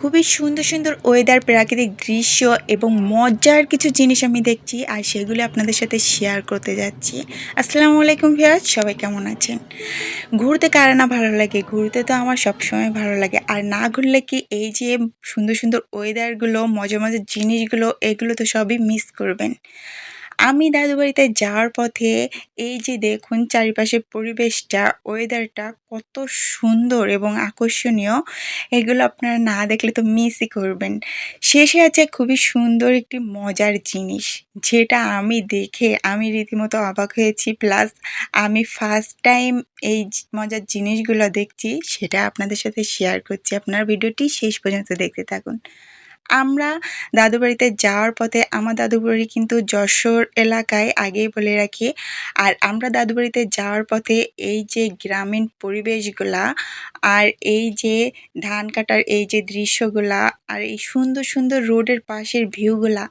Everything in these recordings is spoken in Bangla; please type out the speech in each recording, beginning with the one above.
খুবই সুন্দর সুন্দর ওয়েদার প্রাকৃতিক দৃশ্য এবং মজার কিছু জিনিস আমি দেখছি আর সেগুলো আপনাদের সাথে শেয়ার করতে যাচ্ছি। আসসালামু আলাইকুম ভিয়াজ সবাই কেমন আছেন? ঘুরতে কার না ভালো লাগে? ঘুরতে তো আমার সবসময় ভালো লাগে। আর না ঘুরলে কি এই যে সুন্দর সুন্দর ওয়েদারগুলো মজার মজার জিনিসগুলো, এগুলো তো সবই মিস করবেন। আমি দাদু বাড়িতে যাওয়ার পথে এই যে দেখুন চারিপাশের পরিবেশটা ওয়েদারটা কত সুন্দর এবং আকর্ষণীয়। এগুলো আপনারা না দেখলে তো মিসই করবেন। শেষে আছে খুবই সুন্দর একটি মজার জিনিস, যেটা আমি দেখে আমি রীতিমতো অবাক হয়েছি। প্লাস আমি ফার্স্ট টাইম এই মজার জিনিসগুলো দেখছি, সেটা আপনাদের সাথে শেয়ার করছি। আপনার ভিডিওটি শেষ পর্যন্ত দেখতে থাকুন। আমরা দাদু বাড়িতে যাওয়ার পথে আমার দাদু বাড়ি কিন্তু যশোর এলাকায় আগেই বলে রাখি। আর আমরা দাদু বাড়িতে যাওয়ার পথে এই যে গ্রামীণ পরিবেশগুলা আর এই যে ধান কাটার এই যে দৃশ্যগুলা আর এই সুন্দর সুন্দর রোডের পাশের ভিউগুলা,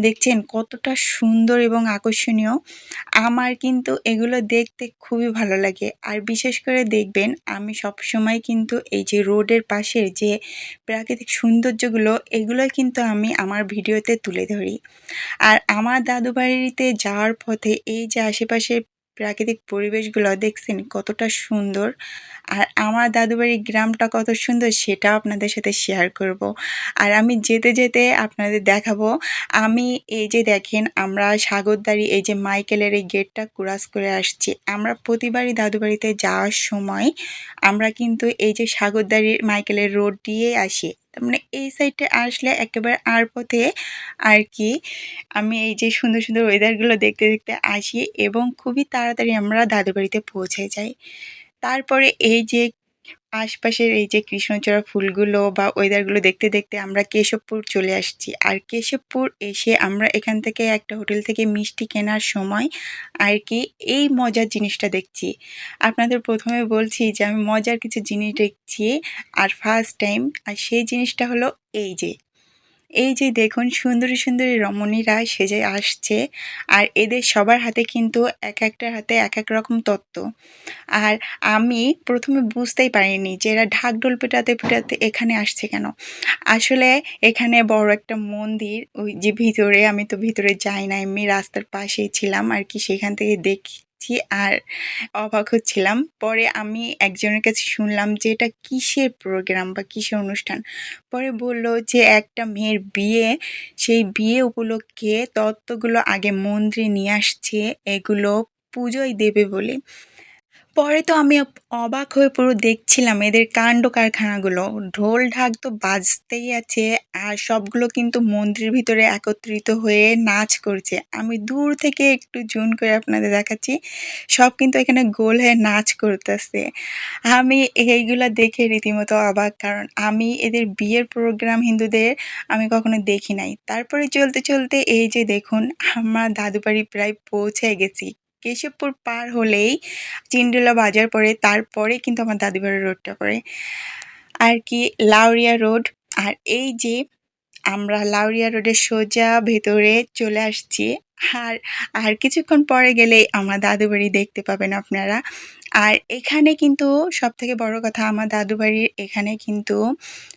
দেখছেন কতটা সুন্দর এবং আকর্ষণীয়। আমার কিন্তু এগুলো দেখতে খুবই ভালো লাগে। আর বিশেষ করে দেখবেন, আমি সব সময় কিন্তু এই যে রোডের পাশের যে প্রাকৃতিক সৌন্দর্যগুলো, এগুলো কিন্তু আমি আমার ভিডিওতে তুলে ধরি। আর আমার দাদু বাড়িতে যাওয়ার পথে এই যে আশেপাশের প্রাকৃতিক পরিবেশগুলো দেখছেন কতটা সুন্দর। আর আমার দাদু বাড়ির গ্রামটা কত সুন্দর সেটাও আপনাদের সাথে শেয়ার করব। আর আমি যেতে যেতে আপনাদের দেখাবো। আমি এই যে দেখেন আমরা সাগরদাড়ি, এই যে মাইকেলের এই গেটটা ক্রস করে আসছি। আমরা প্রতিবারই দাদুবাড়িতে যাওয়ার সময় আমরা কিন্তু এই যে সাগরদাড়ির মাইকেলের রোড দিয়ে আসি। তার মানে এই সাইডে আসলে একেবারে আর পথে আর কি আমি এই যে সুন্দর সুন্দর ওয়েদারগুলো দেখতে দেখতে আসি এবং খুবই তাড়াতাড়ি আমরা দাদু বাড়িতে পৌঁছে যাই। তারপরে এই যে আশপাশের এই যে কৃষ্ণচূড়া ফুলগুলো বা ওয়েদারগুলো দেখতে দেখতে আমরা কেশবপুর চলে আসছি। আর কেশবপুর এসে আমরা এখান থেকে একটা হোটেল থেকে মিষ্টি কেনার সময় আর কি এই মজার জিনিসটা দেখছি। আপনাদের প্রথমে বলছি যে আমি মজার কিছু জিনিস দেখছি আর ফার্স্ট টাইম আর সেই জিনিসটা হলো এই যে এই যে দেখুন সুন্দরী সুন্দরী রমণীরা সেজে আসছে আর এদের সবার হাতে কিন্তু এক একটার হাতে এক এক রকম তত্ত্ব। আর আমি প্রথমে বুঝতেই পারিনি যে এরা ঢাকঢোল পেটাতে পেটাতে এখানে আসছে কেন। আসলে এখানে বড় একটা মন্দির, ওই যে ভিতরে, আমি তো ভিতরে যাই না এমনি রাস্তার পাশেই ছিলাম আর কি সেখান থেকে দেখছি আর অবাক হচ্ছিলাম। পরে আমি একজনের কাছে শুনলাম যে এটা কিসের প্রোগ্রাম বা কিসের অনুষ্ঠান? পরে বলল যে একটা মেয়ের বিয়ে, সেই বিয়ে উপলক্ষে তত্ত্বগুলো আগে মন্দিরে নিয়ে আসছে, এগুলো পুজোয় দেবে বলে। পরে তো আমি অবাক হয়ে পুরো দেখছিলাম এদের কাণ্ড কারখানাগুলো। ঢোল ঢাক তো বাজতেই আছে আর সবগুলো কিন্তু মন্দিরের ভিতরে একত্রিত হয়ে নাচ করছে। আমি দূর থেকে একটু জুম করে আপনাদের দেখাচ্ছি। সব কিন্তু এখানে গোল হয়ে নাচ করতেছে। আমি এইগুলো দেখে রীতিমতো অবাক কারণ আমি এদের বিয়ের প্রোগ্রাম হিন্দুদের আমি কখনো দেখি নাই। তারপরে চলতে চলতে এই যে দেখুন, আমার দাদু বাড়ি প্রায় পৌঁছে গেছি। কেশবপুর পার হলেই চিন্ডুলা বাজার পড়ে, তারপরে কিন্তু আমার দাদুবাড়ির রোডটা পড়ে। আর কি, লাউরিয়া রোড আর এই যে আমরা লাউরিয়া রোডের সোজা ভেতরে চলে আসছি। আর আর কিছুক্ষণ পরে গেলেই আমার দাদু বাড়ি দেখতে পাবেন আপনারা। আর এখানে কিন্তু সব থেকে বড় কথা, আমার দাদু বাড়ির এখানে কিন্তু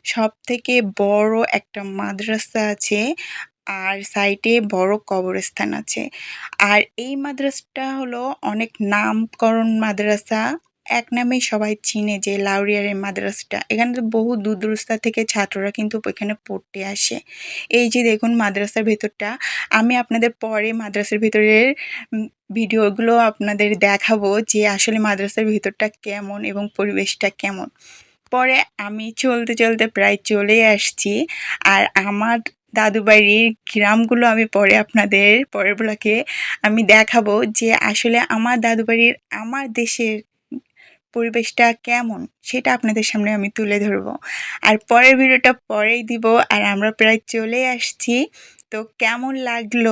সব থেকে বড় একটা মাদ্রাসা আছে। আর সাইডে বড় কবরস্থান আছে। আর এই মাদ্রাসাটা হলো অনেক নামকরণ মাদ্রাসা। এক নামেই সবাই চিনে যে লাউরিয়ার এই মাদ্রাসাটা। এখানে তো বহু দূর দূরস্থা থেকে ছাত্ররা কিন্তু এখানে পড়তে আসে। এই যে দেখুন মাদ্রাসার ভেতরটা, আমি আপনাদের পরে মাদ্রাসার ভেতরের ভিডিওগুলো আপনাদের দেখাবো যে আসলে মাদ্রাসার ভিতরটা কেমন এবং পরিবেশটা কেমন। পরে আমি চলতে চলতে প্রায় চলে আসছি। আর আমার দাদু বাড়ির গ্রামগুলো আমি পরে আপনাদের পরের ব্লকে আমি দেখাবো যে আসলে আমার দাদু বাড়ির আমার দেশের পরিবেশটা কেমন সেটা আপনাদের সামনে আমি তুলে ধরবো। আর পরের ভিডিওটা পরেই দিব আর আমরা প্রায় চলে আসছি। তো কেমন লাগল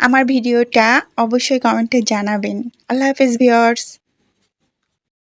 আমার ভিডিওটা অবশ্যই কমেন্টে জানাবেন। আল্লাহ হাফেজ ভিওর্স